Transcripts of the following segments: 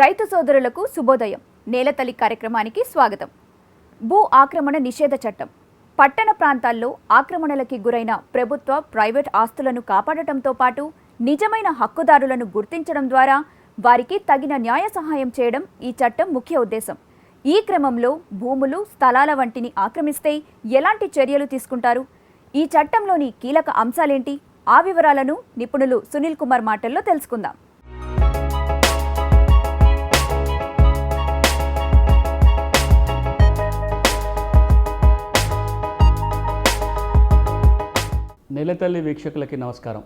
రైతు సోదరులకు శుభోదయం. నేలతల్లి కార్యక్రమానికి స్వాగతం. భూ ఆక్రమణ నిషేధ చట్టం. పట్టణ ప్రాంతాల్లో ఆక్రమణలకి గురైన ప్రభుత్వ ప్రైవేట్ ఆస్తులను కాపాడటంతో పాటు నిజమైన హక్కుదారులను గుర్తించడం ద్వారా వారికి తగిన న్యాయ సహాయం చేయడం ఈ చట్టం ముఖ్య ఉద్దేశం. ఈ క్రమంలో భూములు స్థలాల వంటిని ఆక్రమిస్తే ఎలాంటి చర్యలు తీసుకుంటారు? ఈ చట్టంలోని కీలక అంశాలేంటి? ఆ వివరాలను నిపుణులు సునీల్ కుమార్ మాటల్లో తెలుసుకుందాం. నెలతల్లి వీక్షకులకి నమస్కారం.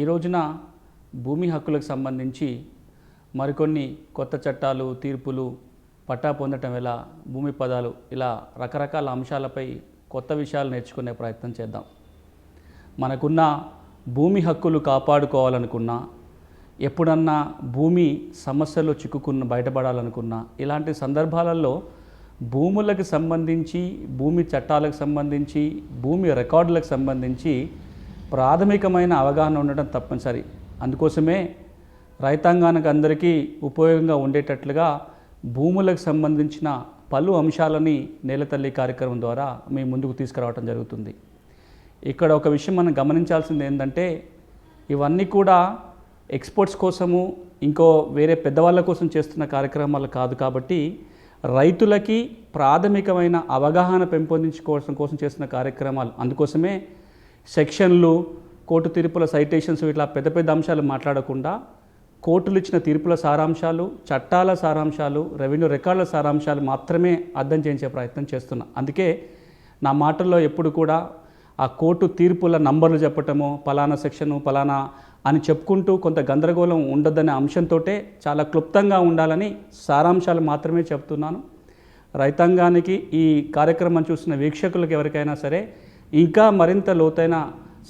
ఈ రోజున భూమి హక్కులకు సంబంధించి మరికొన్ని కొత్త చట్టాలు తీర్పులు పట్టా పొందటం ఎలా భూమి పదాలు ఇలా రకరకాల అంశాలపై కొత్త విషయాలు నేర్చుకునే ప్రయత్నం చేద్దాం. మనకున్న భూమి హక్కులు కాపాడుకోవాలనుకున్నా ఎప్పుడన్నా భూమి సమస్యలో చిక్కుకున్న బయటపడాలనుకున్నా ఇలాంటి సందర్భాలలో భూములకు సంబంధించి భూమి చట్టాలకు సంబంధించి భూమి రికార్డులకు సంబంధించి ప్రాథమికమైన అవగాహన ఉండటం తప్పనిసరి. అందుకోసమే రైతాంగానికి అందరికీ ఉపయోగంగా ఉండేటట్లుగా భూములకు సంబంధించిన పలు అంశాలని నేలతల్లి కార్యక్రమం ద్వారా మీ ముందుకు తీసుకురావడం జరుగుతుంది. ఇక్కడ ఒక విషయం మనం గమనించాల్సింది ఏంటంటే ఇవన్నీ కూడా ఎక్స్పోర్ట్స్ కోసము ఇంకో వేరే పెద్దవాళ్ళ కోసం చేస్తున్న కార్యక్రమాలు కాదు కాబట్టి రైతులకి ప్రాథమికమైన అవగాహన పెంపొందించుకోవడం కోసం చేస్తున్న కార్యక్రమాలు. అందుకోసమే సెక్షన్లు కోర్టు తీర్పుల సైటేషన్స్ ఇట్లా పెద్ద పెద్ద అంశాలు మాట్లాడకుండా కోర్టులు ఇచ్చిన తీర్పుల సారాంశాలు చట్టాల సారాంశాలు రెవెన్యూ రికార్డుల సారాంశాలు మాత్రమే అర్థం చేయించే ప్రయత్నం చేస్తున్నా. అందుకే నా మాటల్లో ఎప్పుడు కూడా ఆ కోర్టు తీర్పుల నంబర్లు చెప్పటము పలానా సెక్షను పలానా అని చెప్పుకుంటూ కొంత గందరగోళం ఉండొద్దనే అంశంతో చాలా క్లుప్తంగా ఉండాలని సారాంశాలు మాత్రమే చెప్తున్నాను. రైతాంగానికి ఈ కార్యక్రమం చూసిన వీక్షకులకు ఎవరికైనా సరే ఇంకా మరింత లోతైన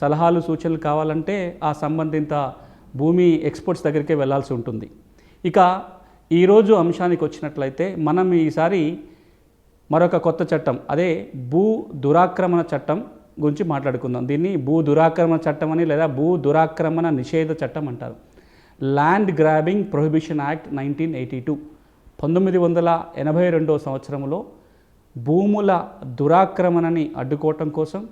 సలహాలు సూచనలు కావాలంటే ఆ సంబంధిత భూమి ఎక్స్పోర్ట్స్ దగ్గరికే వెళ్ళాల్సి ఉంటుంది. ఇక ఈరోజు అంశానికి వచ్చినట్లయితే మనం ఈసారి మరొక కొత్త చట్టం అదే భూ దురాక్రమణ చట్టం గురించి మాట్లాడుకుందాం. దీన్ని భూ దురాక్రమణ చట్టం అని లేదా భూ దురాక్రమణ నిషేధ చట్టం అంటారు. Land grabbing prohibition act nineteen eighty two పంతొమ్మిది వందల ఎనభై రెండవ సంవత్సరంలో భూముల దురాక్రమణని అడ్డుకోవటం కోసం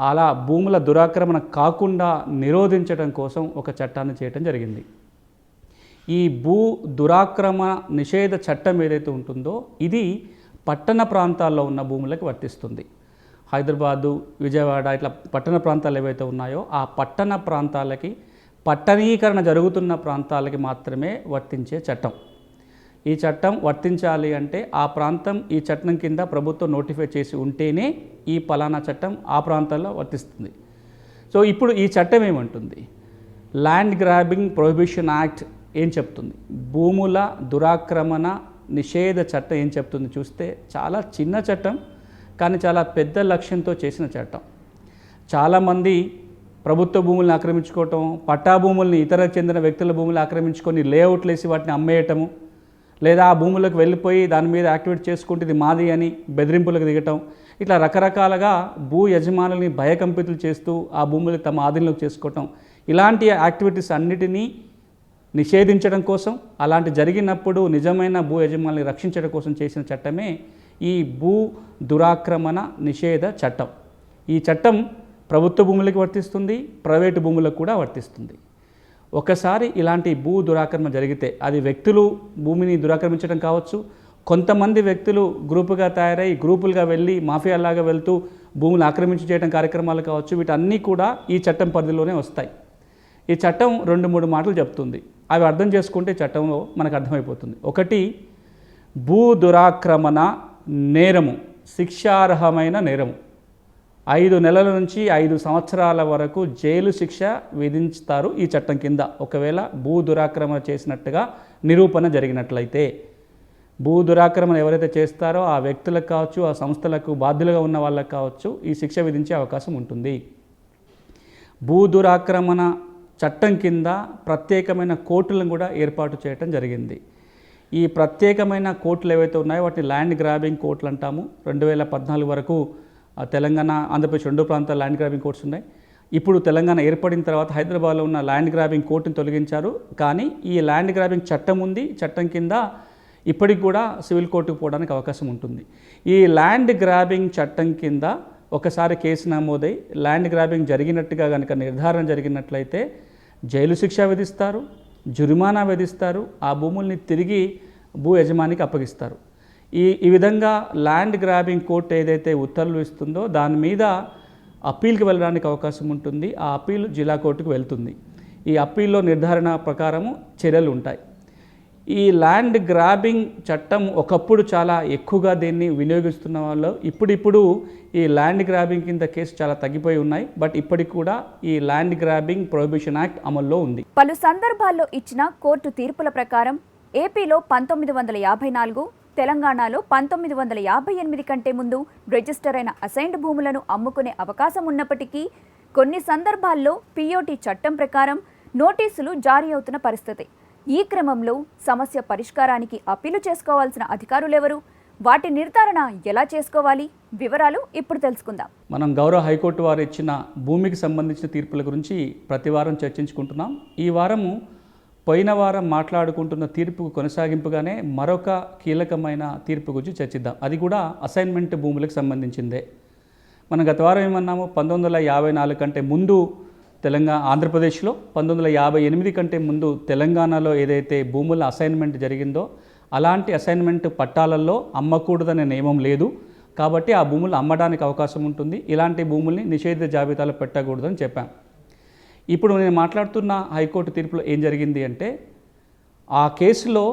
అలా భూముల దురాక్రమణ కాకుండా నిరోధించడం కోసం ఒక చట్టాన్ని చేయటం జరిగింది. ఈ భూ దురాక్రమణ నిషేధ చట్టం ఏదైతే ఉంటుందో ఇది పట్టణ ప్రాంతాల్లో ఉన్న భూములకు వర్తిస్తుంది. హైదరాబాదు విజయవాడ ఇట్లా పట్టణ ప్రాంతాలు ఏవైతే ఉన్నాయో ఆ పట్టణ ప్రాంతాలకి పట్టణీకరణ జరుగుతున్న ప్రాంతాలకి మాత్రమే వర్తించే చట్టం. ఈ చట్టం వర్తించాలి అంటే ఆ ప్రాంతం ఈ చట్టం కింద ప్రభుత్వం నోటిఫై చేసి ఉంటేనే ఈ పలానా చట్టం ఆ ప్రాంతాల్లో వర్తిస్తుంది. సో ఇప్పుడు ఈ చట్టం ఏమంటుంది? ల్యాండ్ గ్రాబింగ్ ప్రొహిబిషన్ యాక్ట్ ఏం చెప్తుంది? భూముల దురాక్రమణ నిషేధ చట్టం ఏం చెప్తుంది? చూస్తే చాలా చిన్న చట్టం కానీ చాలా పెద్ద లక్ష్యంతో చేసిన చట్టం. చాలామంది ప్రభుత్వ భూములను ఆక్రమించుకోవటం పట్టా భూముల్ని ఇతర చెందిన వ్యక్తుల భూములు ఆక్రమించుకొని లేఅవుట్లు వేసి వాటిని అమ్మేయటము లేదా ఆ భూములకు వెళ్ళిపోయి దాని మీద యాక్టివేట్ చేసుకుంటే ఇది మాది అని బెదిరింపులకు దిగటం ఇట్లా రకరకాలుగా భూ యజమానుల్ని భయకంపితులు చేస్తూ ఆ భూములు తమ ఆధీనంలోకి చేసుకోవటం ఇలాంటి యాక్టివిటీస్ అన్నిటినీ నిషేధించడం కోసం అలాంటి జరిగినప్పుడు నిజమైన భూ యజమానుల్ని రక్షించడం కోసం చేసిన చట్టమే ఈ భూ దురాక్రమణ నిషేధ చట్టం. ఈ చట్టం ప్రభుత్వ భూములకు వర్తిస్తుంది ప్రైవేటు భూములకు కూడా వర్తిస్తుంది. ఒకసారి ఇలాంటి భూ దురాక్రమణ జరిగితే అది వ్యక్తులు భూమిని దురాక్రమించడం కావచ్చు. కొంతమంది వ్యక్తులు గ్రూపుగా తయారై గ్రూపులుగా వెళ్ళి మాఫియాలాగా వెళ్తూ భూములు ఆక్రమించి చేయడం కార్యక్రమాలు కావచ్చు. వీటన్నీ కూడా ఈ చట్టం పరిధిలోనే వస్తాయి. ఈ చట్టం రెండు మూడు మాటలు చెప్తుంది. అవి అర్థం చేసుకుంటే చట్టంలో మనకు అర్థమైపోతుంది. ఒకటి భూ దురాక్రమణ నేరము శిక్షార్హమైన నేరము. ఐదు నెలల నుంచి ఐదు సంవత్సరాల వరకు జైలు శిక్ష విధించుతారు ఈ చట్టం కింద. ఒకవేళ భూ దురాక్రమణ చేసినట్టుగా నిరూపణ జరిగినట్లయితే భూ దురాక్రమణ ఎవరైతే చేస్తారో ఆ వ్యక్తులకు కావచ్చు ఆ సంస్థలకు బాధ్యులుగా ఉన్న వాళ్ళకి కావచ్చు ఈ శిక్ష విధించే అవకాశం ఉంటుంది. భూ దురాక్రమణ చట్టం కింద ప్రత్యేకమైన కోర్టులను కూడా ఏర్పాటు చేయటం జరిగింది. ఈ ప్రత్యేకమైన కోర్టులు ఏవైతే ఉన్నాయో వాటిని ల్యాండ్ గ్రాబింగ్ కోర్టులు అంటాము. రెండు వేల పద్నాలుగు వరకు తెలంగాణ ఆంధ్రప్రదేశ్ రెండు ప్రాంతాల ల్యాండ్ గ్రాబింగ్ కోర్ట్స్ ఉన్నాయి. ఇప్పుడు తెలంగాణ ఏర్పడిన తర్వాత హైదరాబాద్లో ఉన్న ల్యాండ్ గ్రాబింగ్ కోర్టును తొలగించారు. కానీ ఈ ల్యాండ్ గ్రాబింగ్ చట్టం ఉంది. చట్టం కింద ఇప్పటికి కూడా సివిల్ కోర్టుకు పోవడానికి అవకాశం ఉంటుంది. ఈ ల్యాండ్ గ్రాబింగ్ చట్టం కింద ఒకసారి కేసు నమోదై ల్యాండ్ గ్రాబింగ్ జరిగినట్టుగా కనుక నిర్ధారణ జరిగినట్లయితే జైలు శిక్ష విధిస్తారు. జురిమానా విధిస్తారు ఆ భూముల్ని తిరిగి భూ యజమానికి అప్పగిస్తారు. ఈ ఈ విధంగా ల్యాండ్ గ్రాబింగ్ కోర్ట్ ఏదైతే ఉత్తర్వులు ఇస్తుందో దాని మీద అప్పీల్కి వెళ్ళడానికి అవకాశం ఉంటుంది ఆ అప్పీల్ జిల్లా కోర్టుకు వెళ్తుంది. ఈ అప్పీల్లో నిర్ధారణ ప్రకారము చర్యలు ఉంటాయి. ఈ ల్యాండ్ గ్రాబింగ్ చట్టం ఒకప్పుడు చాలా ఎక్కువగా దీన్ని వినియోగిస్తున్న వాళ్ళు ఇప్పుడిప్పుడు ఈ ల్యాండ్ గ్రాబింగ్ కింద కేసు చాలా తగ్గిపోయి ఉన్నాయి. బట్ ఇప్పటికి కూడా ఈ ల్యాండ్ గ్రాబింగ్ ప్రొహిబిషన్ యాక్ట్ అమల్లో ఉంది. పలు సందర్భాల్లో ఇచ్చిన కోర్టు తీర్పుల ప్రకారం ఏపీలో పంతొమ్మిది వందల యాభై నాలుగు తెలంగాణలో పంతొమ్మిది వందల యాభై ఎనిమిది కంటే ముందు రిజిస్టర్ అయిన అసైన్డ్ భూములను అమ్ముకునే అవకాశం ఉన్నప్పటికీ కొన్ని సందర్భాల్లో పిఓటి చట్టం ప్రకారం నోటీసులు జారీ అవుతున్న పరిస్థితి. ఈ క్రమంలో సమస్య పరిష్కారానికి అప్పీలు చేసుకోవాల్సిన అధికారులెవరు? వాటి నిర్ధారణ ఎలా చేసుకోవాలి? వివరాలు ఇప్పుడు తెలుసుకుందాం. మనం గౌరవ హైకోర్టు వారు ఇచ్చిన భూమికి సంబంధించిన తీర్పుల గురించి ప్రతి వారం చర్చించుకుంటున్నాం. ఈ వారము పోయిన వారం మాట్లాడుకుంటున్న తీర్పుకు కొనసాగింపుగానే మరొక కీలకమైన తీర్పు గురించి చర్చిద్దాం. అది కూడా అసైన్మెంట్ భూములకు సంబంధించిందే. మనం గత వారం ఏమన్నాము పంతొమ్మిది వందల యాభై నాలుగు కంటే ముందు తెలంగాణ ఆంధ్రప్రదేశ్లో పంతొమ్మిది వందల యాభై ఎనిమిది కంటే ముందు తెలంగాణలో ఏదైతే భూముల అసైన్మెంట్ జరిగిందో అలాంటి అసైన్మెంట్ పట్టాలలో అమ్మకూడదనే నియమం లేదు. కాబట్టి ఆ భూములు అమ్మడానికి అవకాశం ఉంటుంది. ఇలాంటి భూముల్ని నిషేధిత జాబితాలో పెట్టకూడదని చెప్పాం. ఇప్పుడు నేను మాట్లాడుతున్న హైకోర్టు తీర్పులో ఏం జరిగింది అంటే ఆ కేసులో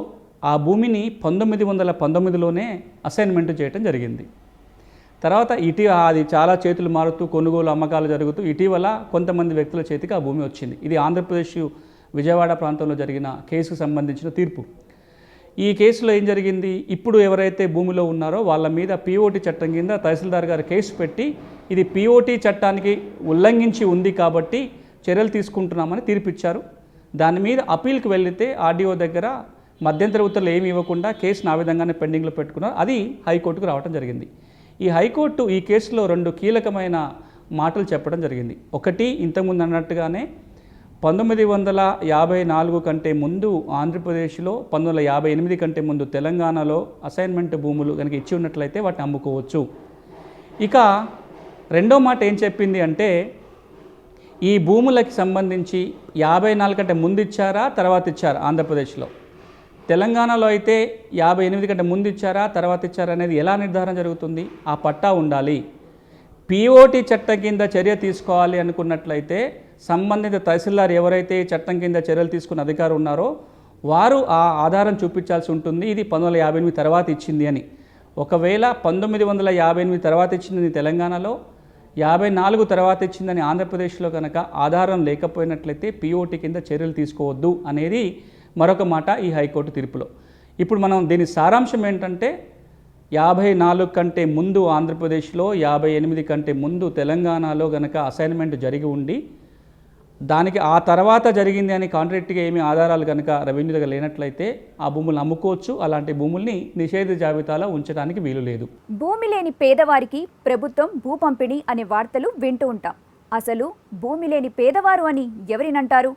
ఆ భూమిని పంతొమ్మిది వందల పంతొమ్మిదిలోనే అసైన్మెంట్ చేయటం జరిగింది. తర్వాత ఇటీ అది చాలా చేతులు మారుతూ కొనుగోలు అమ్మకాలు జరుగుతూ ఇటీవల కొంతమంది వ్యక్తుల చేతికి ఆ భూమి వచ్చింది. ఇది ఆంధ్రప్రదేశ్ విజయవాడ ప్రాంతంలో జరిగిన కేసుకు సంబంధించిన తీర్పు. ఈ కేసులో ఏం జరిగింది? ఇప్పుడు ఎవరైతే భూమిలో ఉన్నారో వాళ్ళ మీద పిఓటీ చట్టం కింద తహసీల్దార్ గారు కేసు పెట్టి ఇది పీఓటీ చట్టానికి ఉల్లంఘించి ఉంది కాబట్టి చర్యలు తీసుకుంటున్నామని తీర్పిచ్చారు. దాని మీద అప్పీల్కి వెళితే ఆర్డీఓ దగ్గర మధ్యంతర ఉత్తర్వులు ఏమి ఇవ్వకుండా కేసును ఆ విధంగానే పెండింగ్లో పెట్టుకున్నారు. అది హైకోర్టుకు రావడం జరిగింది. ఈ హైకోర్టు ఈ కేసులో రెండు కీలకమైన మాటలు చెప్పడం జరిగింది. ఒకటి ఇంతకుముందు అన్నట్టుగానే పంతొమ్మిది వందల యాభై నాలుగు కంటే ముందు ఆంధ్రప్రదేశ్లో పంతొమ్మిది వందల యాభై ఎనిమిది కంటే ముందు తెలంగాణలో అసైన్మెంట్ భూములు కనుక ఇచ్చి ఉన్నట్లయితే వాటిని అమ్ముకోవచ్చు. ఇక రెండో మాట ఏం చెప్పింది అంటే ఈ భూములకి సంబంధించి యాభై నాలుగు కంటే ముందు ఇచ్చారా తర్వాత ఇచ్చారా ఆంధ్రప్రదేశ్లో? తెలంగాణలో అయితే యాభై ఎనిమిది కంటే ముందు ఇచ్చారా తర్వాత ఇచ్చారా అనేది ఎలా నిర్ధారణ జరుగుతుంది? ఆ పట్టా ఉండాలి. పిఓటి చట్టం కింద చర్య తీసుకోవాలి అనుకున్నట్లయితే సంబంధిత తహసీల్దార్ ఎవరైతే చట్టం కింద చర్యలు తీసుకున్న అధికారు ఉన్నారో వారు ఆ ఆధారం చూపించాల్సి ఉంటుంది. ఇది పంతొమ్మిది వందల యాభై ఎనిమిది తర్వాత ఇచ్చింది అని. ఒకవేళ పంతొమ్మిది వందల యాభై ఎనిమిది తర్వాత ఇచ్చింది తెలంగాణలో యాభై నాలుగు తర్వాత ఇచ్చిందని ఆంధ్రప్రదేశ్లో కనుక ఆధారం లేకపోయినట్లయితే పిఓటి కింద చర్యలు తీసుకోవద్దు అనేది మరొక మాట ఈ హైకోర్టు తీర్పులో. ఇప్పుడు మనం దీని సారాంశం ఏంటంటే యాభై నాలుగు కంటే ముందు ఆంధ్రప్రదేశ్లో యాభై ఎనిమిది కంటే ముందు తెలంగాణలో గనక అసైన్మెంట్ జరిగి ఉండి దానికి ఆ తర్వాత జరిగింది అని కాంట్రాక్ట్గా ఏమి ఆధారాలు కనుక రెవెన్యూ దగ్గర లేనట్లయితే ఆ భూములను అమ్ముకోవచ్చు అలాంటి భూముల్ని నిషేధ జాబితాలో ఉంచడానికి వీలు లేదు. భూమి లేని పేదవారికి ప్రభుత్వం భూ పంపిణీ అనే వార్తలు వింటూ ఉంటాం. అసలు భూమి లేని పేదవారు అని ఎవరినంటారు?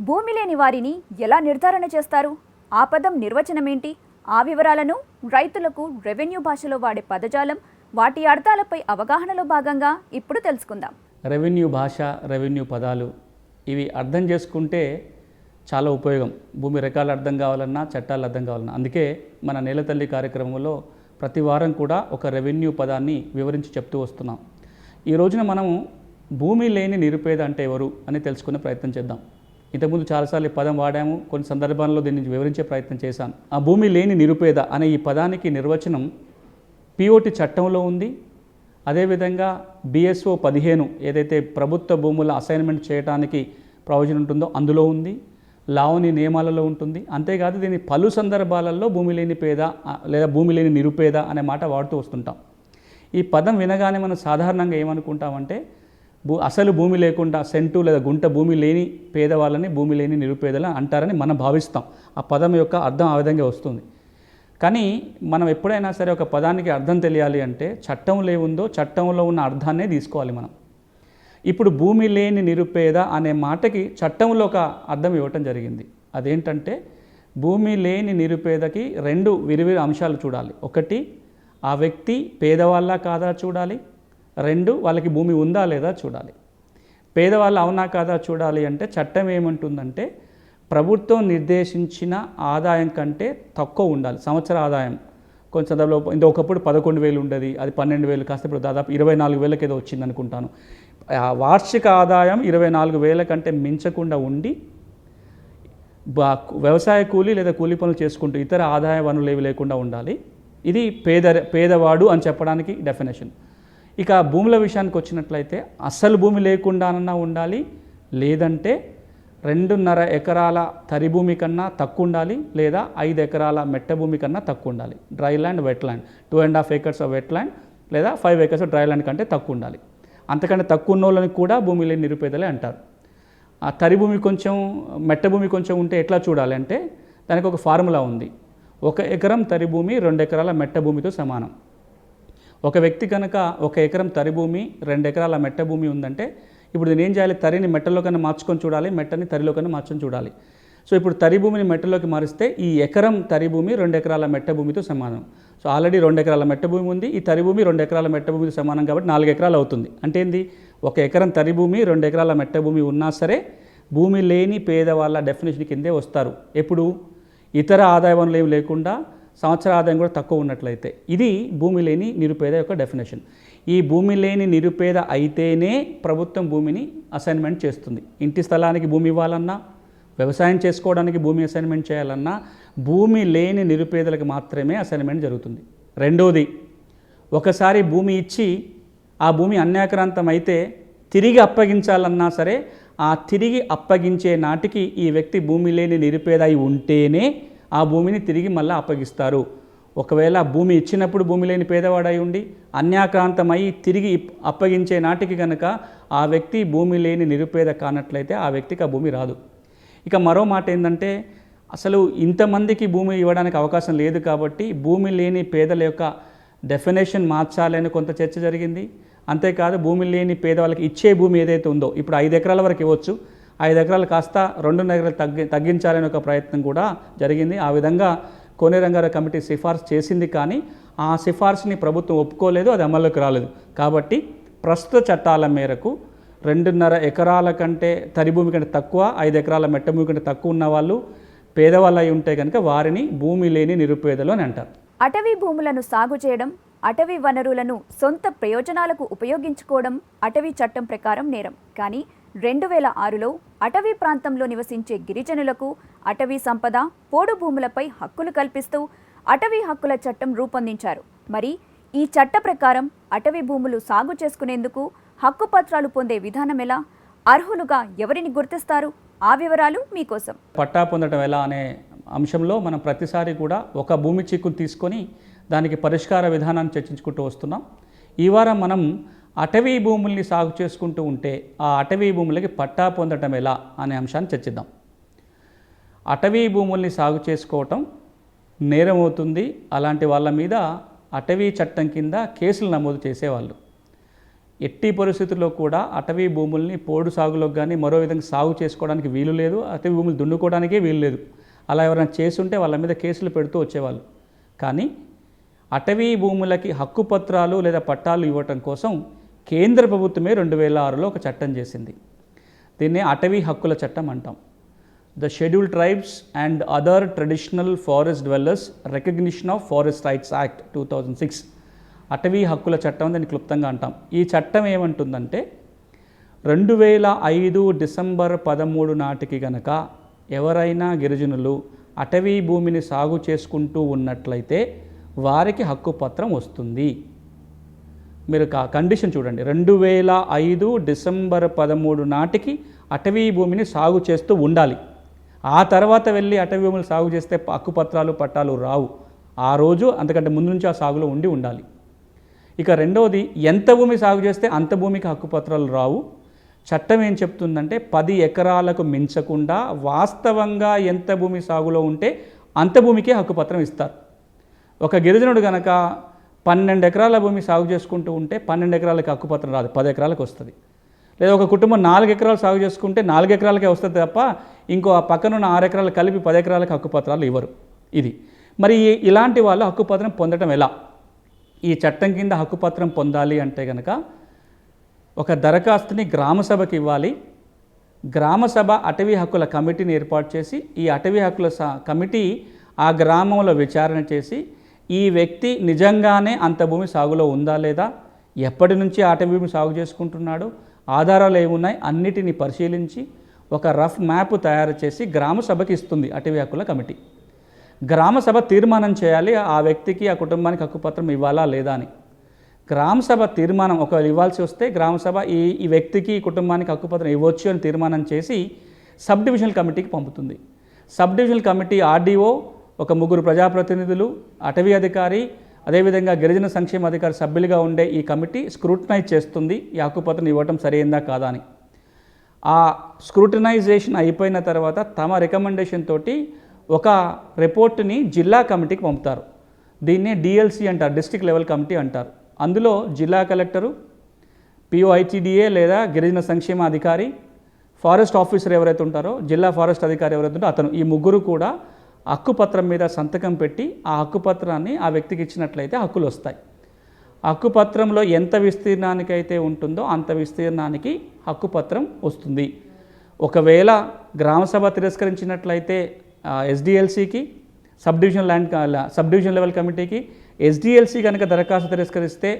భూమి లేని వారిని ఎలా నిర్ధారణ చేస్తారు? ఆ పదం నిర్వచనమేంటి? ఆ వివరాలను రైతులకు రెవెన్యూ భాషలో వాడే పదజాలం వాటి అర్థాలపై అవగాహనలో భాగంగా ఇప్పుడు తెలుసుకుందాం. రెవెన్యూ భాష రెవెన్యూ పదాలు ఇవి అర్థం చేసుకుంటే చాలా ఉపయోగం. భూమి రకాలు అర్థం కావాలన్నా చట్టాలు అర్థం కావాలన్నా. అందుకే మన నేలతల్లి కార్యక్రమంలో ప్రతి వారం కూడా ఒక రెవెన్యూ పదాన్ని వివరించి చెప్తూ వస్తున్నాం. ఈ రోజున మనము భూమి లేని నిరుపేద అంటే ఎవరు అని తెలుసుకునే ప్రయత్నం చేద్దాం. ఇంతకుముందు చాలాసార్లు ఈ పదం వాడాము కొన్ని సందర్భాల్లో దీన్ని వివరించే ప్రయత్నం చేశాను. ఆ భూమి లేని నిరుపేద అనే ఈ పదానికి నిర్వచనం పిఓటి చట్టంలో ఉంది అదేవిధంగా బిఎస్ఓ పదిహేను ఏదైతే ప్రభుత్వ భూముల అసైన్మెంట్ చేయడానికి ప్రయోజనం ఉంటుందో అందులో ఉంది. లావుని నియమాలలో ఉంటుంది. అంతేకాదు దీన్ని పలు సందర్భాలలో భూమి లేని పేద లేదా భూమి లేని నిరుపేద అనే మాట వాడుతూ వస్తుంటాం. ఈ పదం వినగానే మనం సాధారణంగా ఏమనుకుంటామంటే భూ అసలు భూమి లేకుండా సెంటు లేదా గుంట భూమి లేని పేదవాళ్ళని భూమి లేని నిరుపేదలు అంటారని మనం భావిస్తాం. ఆ పదం యొక్క అర్థం ఆ విధంగా వస్తుంది. కానీ మనం ఎప్పుడైనా సరే ఒక పదానికి అర్థం తెలియాలి అంటే చట్టంలో ఏముందో చట్టంలో ఉన్న అర్థాన్నే తీసుకోవాలి మనం. ఇప్పుడు భూమి లేని నిరుపేద అనే మాటకి చట్టంలో ఒక అర్థం ఇవ్వటం జరిగింది. అదేంటంటే భూమి లేని నిరుపేదకి రెండు విరివిరి అంశాలు చూడాలి. ఒకటి ఆ వ్యక్తి పేదవాళ్ళ కాదా చూడాలి. రెండు వాళ్ళకి భూమి ఉందా లేదా చూడాలి. పేదవాళ్ళు అవునా కాదా చూడాలి అంటే చట్టం ఏమంటుందంటే ప్రభుత్వం నిర్దేశించిన ఆదాయం కంటే తక్కువ ఉండాలి. సంవత్సర ఆదాయం. కొంచెం సందర్భంలో ఇంత ఒకప్పుడు పదకొండు వేలు ఉండేది. అది పన్నెండు వేలు కాస్త ఇప్పుడు దాదాపు ఇరవై నాలుగు వేలకి ఏదో వచ్చింది అనుకుంటాను. ఆ వార్షిక ఆదాయం ఇరవై నాలుగు వేల కంటే మించకుండా ఉండి బా వ్యవసాయ కూలీ లేదా కూలీ పనులు చేసుకుంటూ ఇతర ఆదాయ వనరులు ఏవి లేకుండా ఉండాలి. ఇది పేద పేదవాడు అని చెప్పడానికి డెఫినేషన్ ఇక భూముల విషయానికి వచ్చినట్లయితే అస్సలు భూమి లేకుండానన్నా ఉండాలి. లేదంటే రెండున్నర ఎకరాల తరి భూమి కన్నా తక్కువ ఉండాలి లేదా ఐదు ఎకరాల మెట్ట భూమి కన్నా తక్కువ ఉండాలి dry land wet land two and half acres of wet land లేదా ఫైవ్ ఏకర్స్ డ్రై ల్యాండ్ కంటే తక్కువ ఉండాలి అంతకంటే తక్కువ ఉన్న వాళ్ళని కూడా భూమి లేని నిరుపేదలే అంటారు. ఆ తరి భూమి కొంచెం మెట్ట భూమి కొంచెం ఉంటే ఎట్లా చూడాలి అంటే దానికి ఒక ఫార్ములా ఉంది. ఒక ఎకరం తరి భూమి రెండు ఎకరాల మెట్ట భూమితో సమానం. ఒక వ్యక్తి కనుక ఒక ఎకరం తరి భూమి రెండు ఎకరాల మెట్ట భూమి ఉందంటే ఇప్పుడు నేను ఏం చేయాలి? తరిని మెట్టలో కన్నా మార్చుకొని చూడాలి మెట్టని తరిలో కన్నా మార్చుకొని చూడాలి. సో ఇప్పుడు తరి భూమిని మెట్టలోకి మారిస్తే ఈ ఎకరం తరి భూమి రెండు ఎకరాల మెట్ట భూమితో సమానం. సో ఆల్రెడీ రెండు ఎకరాల మెట్ట భూమి ఉంది ఈ తరి భూమి రెండు ఎకరాల మెట్ట భూమితో సమానం కాబట్టి నాలుగు ఎకరాలు అవుతుంది. అంటే ఏంది? ఒక ఎకరం తరి భూమి రెండు ఎకరాల మెట్ట భూమి ఉన్నా సరే భూమి లేని పేదవాళ్ళ డెఫినేషన్ కిందే వస్తారు. ఎప్పుడు? ఇతర ఆదాయ వనరులు ఏమి లేకుండా సంవత్సర ఆదాయం కూడా తక్కువ ఉన్నట్లయితే. ఇది భూమి లేని నిరుపేద యొక్క డెఫినేషన్ ఈ భూమి లేని నిరుపేద అయితేనే ప్రభుత్వం భూమిని అసైన్మెంట్ చేస్తుంది. ఇంటి స్థలానికి భూమి ఇవ్వాలన్నా వ్యవసాయం చేసుకోవడానికి భూమి అసైన్మెంట్ చేయాలన్నా భూమి లేని నిరుపేదలకు మాత్రమే అసైన్మెంట్ జరుగుతుంది. రెండోది ఒకసారి భూమి ఇచ్చి ఆ భూమి అన్యాక్రాంతం అయితే తిరిగి అప్పగించాలన్నా సరే ఆ తిరిగి అప్పగించే నాటికి ఈ వ్యక్తి భూమి లేని నిరుపేద అయి ఉంటేనే ఆ భూమిని తిరిగి మళ్ళీ అప్పగిస్తారు. ఒకవేళ భూమి ఇచ్చినప్పుడు భూమి లేని పేదవాడై ఉండి అన్యాక్రాంతమై తిరిగి అప్పగించే నాటికి కనుక ఆ వ్యక్తి భూమి లేని నిరుపేద కానట్లయితే ఆ వ్యక్తికి ఆ భూమి రాదు. ఇక మరో మాట ఏంటంటే అసలు ఇంతమందికి భూమి ఇవ్వడానికి అవకాశం లేదు కాబట్టి భూమి లేని పేదల యొక్క డెఫినేషన్ మార్చాలని కొంత చర్చ జరిగింది. అంతేకాదు భూమి లేని పేదవాళ్ళకి ఇచ్చే భూమి ఏదైతే ఉందో ఇప్పుడు ఐదు ఎకరాల వరకు ఇవ్వచ్చు. ఐదు ఎకరాలు కాస్త రెండున్నర ఎకరాలు తగ్గి తగ్గించాలని ఒక ప్రయత్నం కూడా జరిగింది. ఆ విధంగా కోనేరంగారావు కమిటీ సిఫార్సు చేసింది కానీ ఆ సిఫార్సుని ప్రభుత్వం ఒప్పుకోలేదు అది అమల్లోకి రాలేదు. కాబట్టి ప్రస్తుత చట్టాల మేరకు రెండున్నర ఎకరాల కంటే తరి భూమి కంటే తక్కువ ఐదు ఎకరాల మెట్ట భూమి కంటే తక్కువ ఉన్న వాళ్ళు పేదవాళ్ళు అయి ఉంటే కనుక వారిని భూమి లేని నిరుపేదలు అని అంటారు. అటవీ భూములను సాగు చేయడం అటవీ వనరులను సొంత ప్రయోజనాలకు ఉపయోగించుకోవడం అటవీ చట్టం ప్రకారం నేరం. కానీ రెండు వేల ఆరులో అటవీ ప్రాంతంలో నివసించే గిరిజనులకు అటవీ సంపద పోడు భూములపై హక్కులు కల్పిస్తూ అటవీ హక్కుల చట్టం రూపొందించారు. మరి ఈ చట్ట ప్రకారం అటవీ భూములు సాగు చేసుకునేందుకు హక్కు పత్రాలు పొందే విధానం ఎలా? అర్హులుగా ఎవరిని గుర్తిస్తారు? ఆ వివరాలు మీకోసం. పట్టా పొందడం ఎలా అనే అంశంలో మనం ప్రతిసారి కూడా ఒక భూమి చిక్కును తీసుకొని దానికి పరిష్కార విధానాన్ని చర్చించుకుంటూ వస్తున్నాం. ఈ వారం మనం అటవీ భూముల్ని సాగు చేసుకుంటూ ఉంటే ఆ అటవీ భూములకి పట్టా పొందటం ఎలా అనే అంశాన్ని చర్చిద్దాం. అటవీ భూముల్ని సాగు చేసుకోవటం నేరం అవుతుంది. అలాంటి వాళ్ళ మీద అటవీ చట్టం కింద కేసులు నమోదు చేసేవాళ్ళు. ఎట్టి పరిస్థితుల్లో కూడా అటవీ భూముల్ని పోడు సాగులోకి కానీ మరో విధంగా సాగు చేసుకోవడానికి వీలు లేదు. అటవీ భూములు దున్నుకోవడానికే వీలు లేదు. అలా ఎవరైనా చేసుంటే వాళ్ళ మీద కేసులు పెడుతూ వచ్చేవాళ్ళు. కానీ అటవీ భూములకి హక్కు పత్రాలు లేదా పట్టాలు ఇవ్వటం కోసం కేంద్ర ప్రభుత్వమే రెండు వేల ఆరులో ఒక చట్టం చేసింది. దీన్నే అటవీ హక్కుల చట్టం అంటాం. The schedule tribes and other traditional forest dwellers recognition of forest rights act two thousand six అటవీ హక్కుల చట్టం దాన్ని క్లుప్తంగా అంటాం. ఈ చట్టం ఏమంటుందంటే రెండు వేల ఐదు డిసెంబర్ పదమూడు నాటికి గనక ఎవరైనా గిరిజనులు అటవీ భూమిని సాగు చేసుకుంటూ ఉన్నట్లయితే వారికి హక్కు పత్రం వస్తుంది. మీరు కా కండిషన్ చూడండి. రెండు వేల ఐదు డిసెంబర్ పదమూడు నాటికి అటవీ భూమిని సాగు చేస్తూ ఉండాలి. ఆ తర్వాత వెళ్ళి అటవీ భూములు సాగు చేస్తే హక్కుపత్రాలు పట్టాలు రావు. ఆ రోజు అంతకంటే ముందు నుంచి ఆ సాగులో ఉండి ఉండాలి. ఇక రెండవది ఎంత భూమి సాగు చేస్తే అంత భూమికి హక్కుపత్రాలు రావు? చట్టం ఏం చెప్తుందంటే పది ఎకరాలకు మించకుండా వాస్తవంగా ఎంత భూమి సాగులో ఉంటే అంత భూమికే హక్కుపత్రం ఇస్తారు. ఒక గిరిజనుడు గనక పన్నెండు ఎకరాల భూమి సాగు చేసుకుంటూ ఉంటే పన్నెండు ఎకరాలకు హక్కుపత్రం రాదు పది ఎకరాలకు వస్తుంది. లేదా ఒక కుటుంబం నాలుగు ఎకరాలు సాగు చేసుకుంటే నాలుగు ఎకరాలకే వస్తుంది తప్ప ఇంకో ఆ పక్కనున్న ఆరు ఎకరాలు కలిపి పది ఎకరాలకు హక్కుపత్రాలు ఇవ్వరు. ఇది. మరి ఇలాంటి వాళ్ళు హక్కుపత్రం పొందడం ఎలా? ఈ చట్టం కింద హక్కుపత్రం పొందాలి అంటే కనుక ఒక దరఖాస్తుని గ్రామసభకి ఇవ్వాలి. గ్రామసభ అటవీ హక్కుల కమిటీని ఏర్పాటు చేసి ఈ అటవీ హక్కుల స- కమిటీ ఆ గ్రామంలో విచారణ చేసి ఈ వ్యక్తి నిజంగానే అంత భూమి సాగులో ఉందా లేదా? ఎప్పటి నుంచి ఆ భూమి సాగు చేసుకుంటున్నాడు? ఆధారాలు ఏమున్నాయి? అన్నిటిని పరిశీలించి ఒక రఫ్ మ్యాప్ తయారు చేసి గ్రామ సభకి ఇస్తుంది అటవీ హక్కుల కమిటీ. గ్రామ సభ తీర్మానం చేయాలి. ఆ వ్యక్తికి ఆ కుటుంబానికి హక్కుపత్రం ఇవ్వాలా లేదా అని. గ్రామ సభ తీర్మానం ఒకవేళ ఇవ్వాల్సి వస్తే గ్రామ సభ ఈ ఈ వ్యక్తికి ఈ కుటుంబానికి హక్కుపత్రం ఇవ్వచ్చు అని తీర్మానం చేసి సబ్ డివిజనల్ కమిటీకి పంపుతుంది. సబ్ డివిజనల్ కమిటీ ఆర్డీఓ ఒక ముగ్గురు ప్రజాప్రతినిధులు అటవీ అధికారి అదేవిధంగా గిరిజన సంక్షేమ అధికారి సభ్యులుగా ఉండే ఈ కమిటీ స్క్రూటనైజ్ చేస్తుంది. ఈ హక్కుపత్రం ఇవ్వటం సరైందా కాదా అని. ఆ స్క్రూటనైజేషన్ అయిపోయిన తర్వాత తమ రికమెండేషన్ తోటి ఒక రిపోర్ట్ని జిల్లా కమిటీకి పంపుతారు. దీన్నే డిఎల్సి అంటారు డిస్ట్రిక్ట్ లెవెల్ కమిటీ అంటారు. అందులో జిల్లా కలెక్టరు పిఓఐటీడీఏ లేదా గిరిజన సంక్షేమ అధికారి ఫారెస్ట్ ఆఫీసర్ ఎవరైతే ఉంటారో జిల్లా ఫారెస్ట్ అధికారి ఎవరైతే ఉంటారో అతను ఈ ముగ్గురు కూడా హక్కుపత్రం మీద సంతకం పెట్టి ఆ హక్కుపత్రాన్ని ఆ వ్యక్తికి ఇచ్చినట్లయితే హక్కులు వస్తాయి. హక్కుపత్రంలో ఎంత విస్తీర్ణానికైతే ఉంటుందో అంత విస్తీర్ణానికి హక్కుపత్రం వస్తుంది. ఒకవేళ గ్రామసభ తిరస్కరించినట్లయితే ఎస్డిఎల్సికి sub division land sub division level కమిటీకి ఎస్డిఎల్సి కనుక దరఖాస్తు తిరస్కరిస్తే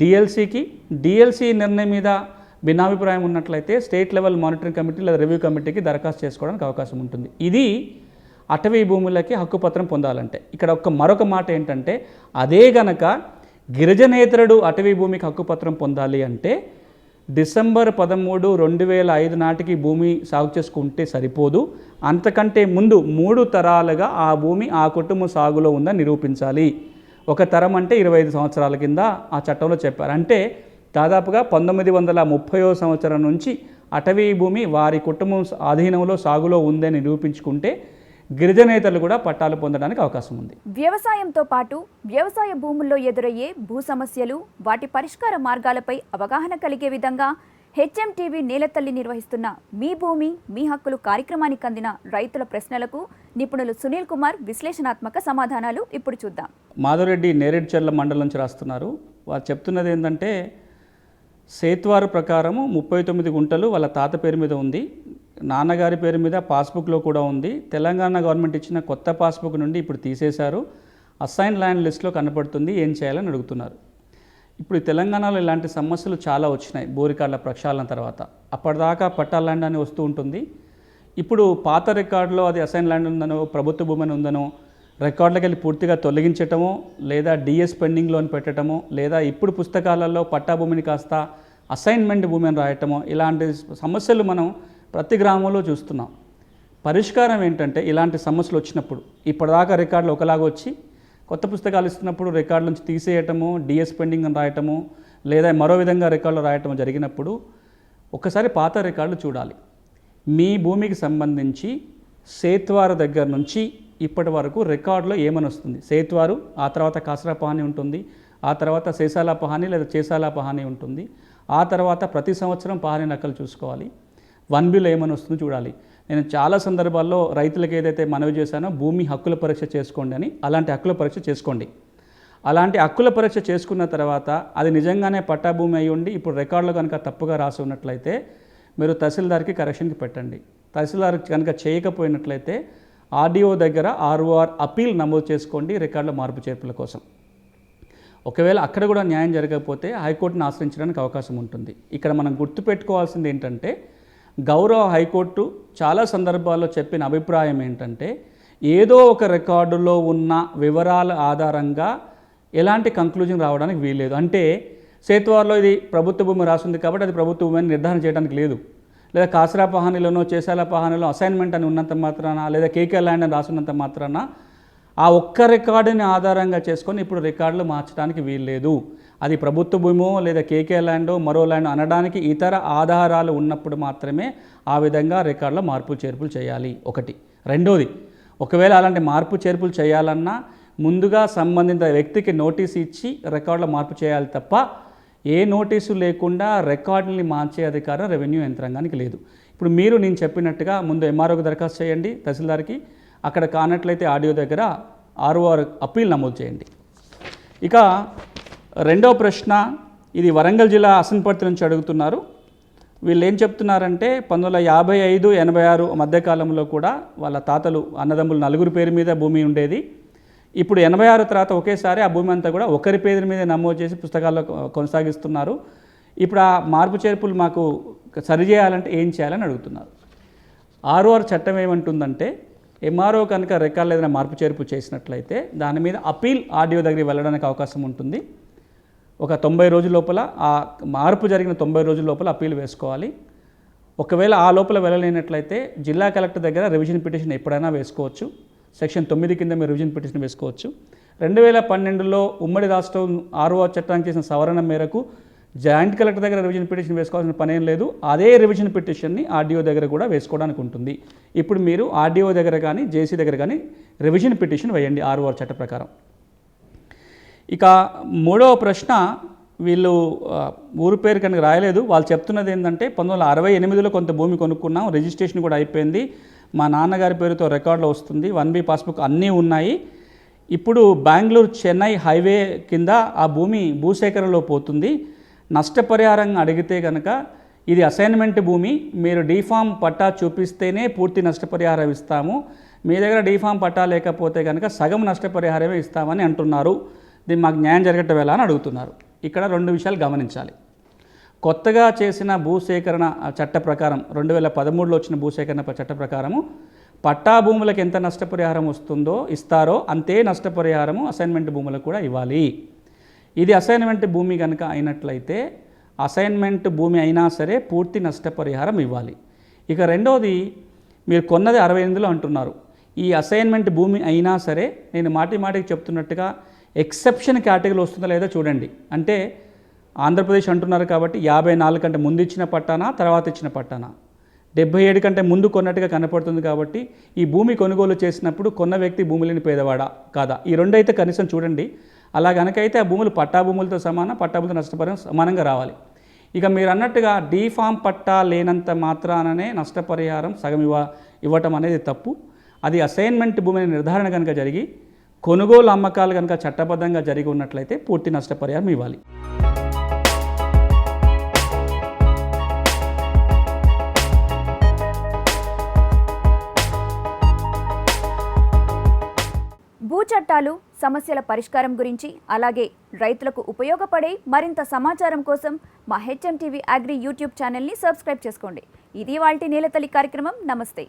డిఎల్సికి డిఎల్సి నిర్ణయం మీద భిన్నాభిప్రాయం ఉన్నట్లయితే స్టేట్ లెవెల్ మానిటరింగ్ కమిటీ లేదా రివ్యూ కమిటీకి దరఖాస్తు చేసుకోవడానికి అవకాశం ఉంటుంది. ఇది అటవీ భూములకి హక్కుపత్రం పొందాలంటే. ఇక్కడ ఒక మరొక మాట ఏంటంటే అదే గనక గిరిజనేతరుడు అటవీ భూమికి హక్కుపత్రం పొందాలి అంటే డిసెంబర్ పదమూడు రెండు వేల ఐదు నాటికి భూమి సాగు చేసుకుంటే సరిపోదు. అంతకంటే ముందు మూడు తరాలుగా ఆ భూమి ఆ కుటుంబం సాగులో ఉందని నిరూపించాలి. ఒక తరం అంటే ఇరవై ఐదు సంవత్సరాల కింద ఆ చట్టంలో చెప్పారు. అంటే దాదాపుగా పంతొమ్మిది వందల ముప్పయో సంవత్సరం నుంచి అటవీ భూమి వారి కుటుంబం ఆధీనంలో సాగులో ఉందని నిరూపించుకుంటే గిరిజనేతలు కూడా పట్టాలు పొందడానికి అవకాశం ఉంది. వ్యవసాయంతో పాటు వ్యవసాయ భూముల్లో ఎదురయ్యే భూ సమస్యలు వాటి పరిష్కార మార్గాలపై అవగాహన కలిగే విధంగా హెచ్ఎంటీవీ నేలతల్లి నిర్వహిస్తున్న మీ భూమి మీ హక్కులు కార్యక్రమానికి అందిన రైతుల ప్రశ్నలకు నిపుణులు సునీల్ కుమార్ విశ్లేషణాత్మక సమాధానాలు ఇప్పుడు చూద్దాం. మాధవరెడ్డి నేరేడ్చర్ల మండలం నుంచి రాస్తున్నారు. వారు చెప్తున్నది ఏంటంటే సేత్వారు ప్రకారము ముప్పై తొమ్మిది గుంటలు వాళ్ళ తాత పేరు మీద ఉంది. నాన్నగారి పేరు మీద పాస్బుక్లో కూడా ఉంది. తెలంగాణ గవర్నమెంట్ ఇచ్చిన కొత్త పాస్బుక్ నుండి ఇప్పుడు తీసేశారు. అసైన్ ల్యాండ్ లిస్ట్లో కనపడుతుంది ఏం చేయాలని అడుగుతున్నారు. ఇప్పుడు తెలంగాణలో ఇలాంటి సమస్యలు చాలా వచ్చినాయి. బోరికాళ్ళ ప్రక్షాళన తర్వాత. అప్పటిదాకా పట్టా ల్యాండ్ అని వస్తూ ఉంటుంది. ఇప్పుడు పాత రికార్డులో అది అసైన్ ల్యాండ్ ఉందనో ప్రభుత్వ భూమి అని ఉందనో రికార్డులకు వెళ్ళి పూర్తిగా తొలగించటమో లేదా డిఎస్ పెండింగ్లోని పెట్టడమో లేదా ఇప్పుడు పుస్తకాలలో పట్టా భూమిని కాస్త అసైన్మెంట్ భూమి అని రాయటమో ఇలాంటి సమస్యలు మనం ప్రతి గ్రామంలో చూస్తున్నాం. పరిష్కారం ఏంటంటే ఇలాంటి సమస్యలు వచ్చినప్పుడు ఇప్పటిదాకా రికార్డులు ఒకలాగా వచ్చి కొత్త పుస్తకాలు ఇస్తున్నప్పుడు రికార్డు నుంచి తీసేయటము డిఎస్ పెండింగ్ అని రాయటము లేదా మరో విధంగా రికార్డులు రాయటము జరిగినప్పుడు ఒకసారి పాత రికార్డులు చూడాలి. మీ భూమికి సంబంధించి సేత్వారు దగ్గర నుంచి ఇప్పటి వరకు రికార్డులో ఏమని వస్తుంది? సేత్వారు ఆ తర్వాత కాసరా పహాని ఉంటుంది ఆ తర్వాత శేషాల పహాని లేదా చేసాల పహాని ఉంటుంది ఆ తర్వాత ప్రతి సంవత్సరం పహాని నకలు చూసుకోవాలి. వన్ బిల్ ఏమని వస్తుందో చూడాలి. నేను చాలా సందర్భాల్లో రైతులకు ఏదైతే మనవి చేశానో భూమి హక్కుల పరీక్ష చేసుకోండి అని అలాంటి హక్కుల పరీక్ష చేసుకోండి. అలాంటి హక్కుల పరీక్ష చేసుకున్న తర్వాత అది నిజంగానే పట్టాభూమి అయి ఉండి ఇప్పుడు రికార్డులు కనుక తప్పుగా రాసి ఉన్నట్లయితే మీరు తహసీల్దార్కి కరెక్షన్కి పెట్టండి. తహసీల్దార్ కనుక చేయకపోయినట్లయితే ఆర్డీఓ దగ్గర ఆర్ఓఆర్ అపీల్ నమోదు చేసుకోండి రికార్డుల మార్పు చేర్పుల కోసం. ఒకవేళ అక్కడ కూడా న్యాయం జరగకపోతే హైకోర్టును ఆశ్రయించడానికి అవకాశం ఉంటుంది. ఇక్కడ మనం గుర్తుపెట్టుకోవాల్సింది ఏంటంటే గౌరవ హైకోర్టు చాలా సందర్భాల్లో చెప్పిన అభిప్రాయం ఏంటంటే ఏదో ఒక రికార్డులో ఉన్న వివరాల ఆధారంగా ఎలాంటి కంక్లూజన్ రావడానికి వీల్లేదు. అంటే సేత్వార్లో ఇది ప్రభుత్వ భూమి రాసింది కాబట్టి అది ప్రభుత్వ భూమి అని నిర్ధారణ చేయడానికి లేదు. లేదా కాసరా పహానీలోనో చేసాల పహానీలో అసైన్మెంట్ అని ఉన్నంత మాత్రాన లేదా కేకే ల్యాండ్ అని రాసినంత మాత్రాన ఆ ఒక్క రికార్డుని ఆధారంగా చేసుకొని ఇప్పుడు రికార్డులు మార్చడానికి వీల్లేదు. అది ప్రభుత్వ భూమో లేదా కేకే ల్యాండో మరో ల్యాండ్ అనడానికి ఇతర ఆధారాలు ఉన్నప్పుడు మాత్రమే ఆ విధంగా రికార్డులో మార్పులు చేర్పులు చేయాలి. ఒకటి. రెండోది ఒకవేళ అలాంటి మార్పు చేర్పులు చేయాలన్నా ముందుగా సంబంధిత వ్యక్తికి నోటీస్ ఇచ్చి రికార్డులో మార్పు చేయాలి తప్ప ఏ నోటీసు లేకుండా రికార్డుల్ని మార్చే అధికారం రెవెన్యూ యంత్రాంగానికి లేదు. ఇప్పుడు మీరు నేను చెప్పినట్టుగా ముందు ఎంఆర్ఓకి దరఖాస్తు చేయండి తహసీల్దార్కి. అక్కడ కానట్లయితే ఆడియో దగ్గర ఆర్ఓఆర్ అప్పీల్ నమోదు చేయండి. ఇక రెండవ ప్రశ్న ఇది వరంగల్ జిల్లా అసన్పర్తి నుంచి అడుగుతున్నారు. వీళ్ళు ఏం చెప్తున్నారంటే పంతొమ్మిది వందల యాభై ఐదు ఎనభై ఆరు మధ్యకాలంలో కూడా వాళ్ళ తాతలు అన్నదమ్ములు నలుగురు పేరు మీద భూమి ఉండేది. ఇప్పుడు ఎనభై ఆరు తర్వాత ఒకేసారి ఆ భూమి అంతా కూడా ఒకరి పేరు మీద నమోదు చేసి పుస్తకాల్లో కొనసాగిస్తున్నారు. ఇప్పుడు ఆ మార్పు చేర్పులు మాకు సరిచేయాలంటే ఏం చేయాలని అడుగుతున్నారు. ఆర్ఓఆర్ చట్టం ఏమంటుందంటే ఎంఆర్ఓ కనుక రికార్డులు ఏదైనా మార్పు చేర్పు చేసినట్లయితే దాని మీద అపీల్ ఆడియో దగ్గరికి వెళ్ళడానికి అవకాశం ఉంటుంది. ఒక తొంభై రోజుల లోపల ఆ మార్పు జరిగిన తొంభై రోజుల లోపల అప్పీల్ వేసుకోవాలి. ఒకవేళ ఆ లోపల వెళ్ళలేనట్లయితే జిల్లా కలెక్టర్ దగ్గర రివిజన్ పిటిషన్ ఎప్పుడైనా వేసుకోవచ్చు. సెక్షన్ తొమ్మిది కింద మీరు రివిజన్ పిటిషన్ వేసుకోవచ్చు. రెండు వేల పన్నెండులో ఉమ్మడి రాష్ట్రం ఆర్ఓ చట్టానికి చేసిన సవరణ మేరకు జాయింట్ కలెక్టర్ దగ్గర రివిజన్ పిటిషన్ వేసుకోవాల్సిన పనేం లేదు. అదే రివిజన్ పిటిషన్ని ఆర్డీఓ దగ్గర కూడా వేసుకోవడానికి ఉంటుంది. ఇప్పుడు మీరు ఆర్డీఓ దగ్గర కానీ జేసీ దగ్గర కానీ రివిజన్ పిటిషన్ వేయండి ఆర్ఓ చట్ట ప్రకారం. ఇక మూడవ ప్రశ్న వీళ్ళు ఊరు పేరు కనుక రాయలేదు. వాళ్ళు చెప్తున్నది ఏంటంటే పంతొమ్మిది వందల అరవై ఎనిమిదిలో కొంత భూమి కొనుక్కున్నాం రిజిస్ట్రేషన్ కూడా అయిపోయింది. మా నాన్నగారి పేరుతో రికార్డులో వస్తుంది. వన్ బి పాస్బుక్ అన్నీ ఉన్నాయి. ఇప్పుడు బెంగళూరు చెన్నై హైవే కింద ఆ భూమి భూసేకరణలో పోతుంది. నష్టపరిహారం అడిగితే కనుక ఇది అసైన్మెంట్ భూమి. మీరు డీఫామ్ పట్టా చూపిస్తేనే పూర్తి నష్టపరిహారం ఇస్తాము. మీ దగ్గర డీఫామ్ పట్టా లేకపోతే కనుక సగం నష్టపరిహారమే ఇస్తామని అంటున్నారు. దీన్ని మాకు న్యాయం జరగటం ఎలా అని అడుగుతున్నారు. ఇక్కడ రెండు విషయాలు గమనించాలి. కొత్తగా చేసిన భూసేకరణ చట్ట ప్రకారం రెండు వేల పదమూడులో వచ్చిన భూసేకరణ చట్ట ప్రకారము పట్టా భూములకు ఎంత నష్టపరిహారం వస్తుందో ఇస్తారో అంతే నష్టపరిహారము అసైన్మెంట్ భూములకు కూడా ఇవ్వాలి. ఇది అసైన్మెంట్ భూమి కనుక అయినట్లయితే అసైన్మెంట్ భూమి అయినా సరే పూర్తి నష్టపరిహారం ఇవ్వాలి. ఇక రెండవది మీరు కొన్నది అరవై ఎనిమిదిలో అంటున్నారు. ఈ అసైన్మెంట్ భూమి అయినా సరే నేను మాటి మాటికి చెప్తున్నట్టుగా ఎక్సెప్షన్ కేటగిరీ వస్తుందా లేదో చూడండి. అంటే ఆంధ్రప్రదేశ్ అంటున్నారు కాబట్టి యాభై నాలుగు కంటే ముందు ఇచ్చిన పట్టానా తర్వాత ఇచ్చిన పట్టానా? డెబ్బై ఏడు కంటే ముందు కొన్నట్టుగా కనపడుతుంది కాబట్టి ఈ భూమి కొనుగోలు చేసినప్పుడు కొన్న వ్యక్తి భూమి లేని పేదవాడా? కాదా? ఈ రెండైతే కనీసం చూడండి. అలా కనుకైతే ఆ భూములు పట్టా భూములతో సమానం పట్టా భూములతో నష్టపరిహారం సమానంగా రావాలి. ఇక మీరు అన్నట్టుగా డీఫామ్ పట్టా లేనంత మాత్రాననే నష్టపరిహారం సగం ఇవ్వ ఇవ్వటం అనేది తప్పు. అది అసైన్మెంట్ భూమిని నిర్ధారణ కనుక జరిగి కొనుగోలు అమ్మకాలు కనుక చట్టబద్ధంగా జరిగి ఉన్నట్లయితే పూర్తి నష్టపరిహారం ఇవ్వాలి. భూ చట్టాలు సమస్యల పరిష్కారం గురించి అలాగే రైతులకు ఉపయోగపడే మరింత సమాచారం కోసం మా హెచ్ఎం టీవీ అగ్రి యూట్యూబ్ ఛానల్ని సబ్స్క్రైబ్ చేసుకోండి. ఇది వాళ్ళ నేలతల్లి కార్యక్రమం. నమస్తే.